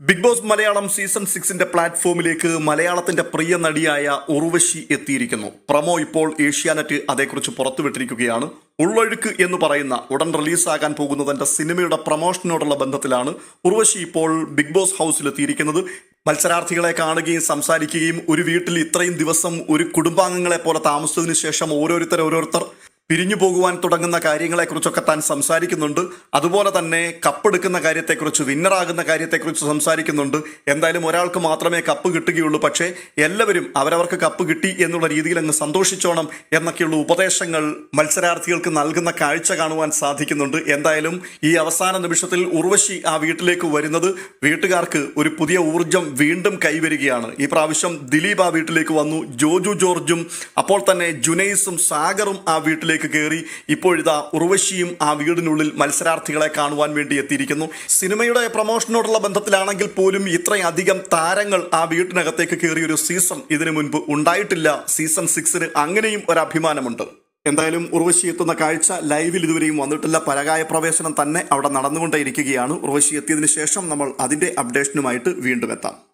Big Boss Malayalam season സിക്സിന്റെ പ്ലാറ്റ്ഫോമിലേക്ക് മലയാളത്തിന്റെ പ്രിയ നടിയായ ഉർവശി എത്തിയിരിക്കുന്നു. പ്രമോ ഇപ്പോൾ ഏഷ്യാനെറ്റ് അതേക്കുറിച്ച് പുറത്തുവിട്ടിരിക്കുകയാണ്. ഉള്ളൊഴുക്ക് എന്ന് പറയുന്ന ഉടൻ റിലീസാകാൻ പോകുന്ന തന്റെ സിനിമയുടെ പ്രമോഷനോടുള്ള ബന്ധത്തിലാണ് ഉർവശി ഇപ്പോൾ ബിഗ് ബോസ് ഹൗസിലെത്തിയിരിക്കുന്നത്. മത്സരാർത്ഥികളെ കാണുകയും സംസാരിക്കുകയും ഒരു വീട്ടിൽ ഇത്രയും ദിവസം ഒരു കുടുംബാംഗങ്ങളെ പോലെ താമസിച്ചതിന് ശേഷം ഓരോരുത്തർ ഓരോരുത്തർ പിരിഞ്ഞു പോകുവാൻ തുടങ്ങുന്ന കാര്യങ്ങളെക്കുറിച്ചൊക്കെ താൻ സംസാരിക്കുന്നുണ്ട്. അതുപോലെ തന്നെ കപ്പെടുക്കുന്ന കാര്യത്തെക്കുറിച്ച് വിന്നറാകുന്ന കാര്യത്തെക്കുറിച്ച് സംസാരിക്കുന്നുണ്ട്. എന്തായാലും ഒരാൾക്ക് മാത്രമേ കപ്പ് കിട്ടുകയുള്ളൂ. പക്ഷേ എല്ലാവരും അവരവർക്ക് കപ്പ് കിട്ടി എന്നുള്ള രീതിയിൽ അങ്ങ് സന്തോഷിച്ചോണം എന്നൊക്കെയുള്ള ഉപദേശങ്ങൾ മത്സരാർത്ഥികൾക്ക് നൽകുന്ന കാഴ്ച കാണുവാൻ സാധിക്കുന്നുണ്ട്. എന്തായാലും ഈ അവസാന നിമിഷത്തിൽ ഉർവശി ആ വീട്ടിലേക്ക് വരുന്നത് വീട്ടുകാർക്ക് ഒരു പുതിയ ഊർജം വീണ്ടും കൈവരികയാണ്. ഈ പ്രാവശ്യം ദിലീപ് ആ വീട്ടിലേക്ക് വന്നു. ജോജു ജോർജും അപ്പോൾ തന്നെ ജുനൈസും സാഗറും ആ വീട്ടിലേക്ക് കയറി ഇപ്പോഴിതാ ഉർവശിയും ആ വീടിനുള്ളിൽ മത്സരാർത്ഥികളെ കാണുവാൻ വേണ്ടി എത്തിയിരിക്കുന്നു. സിനിമയുടെ പ്രൊമോഷനോടുള്ള ബന്ധത്തിലാണെങ്കിൽ പോലും ഇത്രയധികം താരങ്ങൾ ആ വീട്ടിനകത്തേക്ക് കയറിയ ഒരു സീസൺ ഇതിനു മുൻപ് ഉണ്ടായിട്ടില്ല. സീസൺ സിക്സിന് അങ്ങനെയും ഒരു അഭിമാനമുണ്ട് എന്തായാലും ഉർവശി എത്തുന്ന കാഴ്ച ലൈവിൽ ഇതുവരെയും വന്നിട്ടില്ല. പരകായ പ്രവേശനം തന്നെ അവിടെ നടന്നുകൊണ്ടേയിരിക്കുകയാണ്. ഉർവശി എത്തിയതിനു ശേഷം നമ്മൾ അതിന്റെ അപ്ഡേഷനുമായിട്ട് വീണ്ടും എത്താം.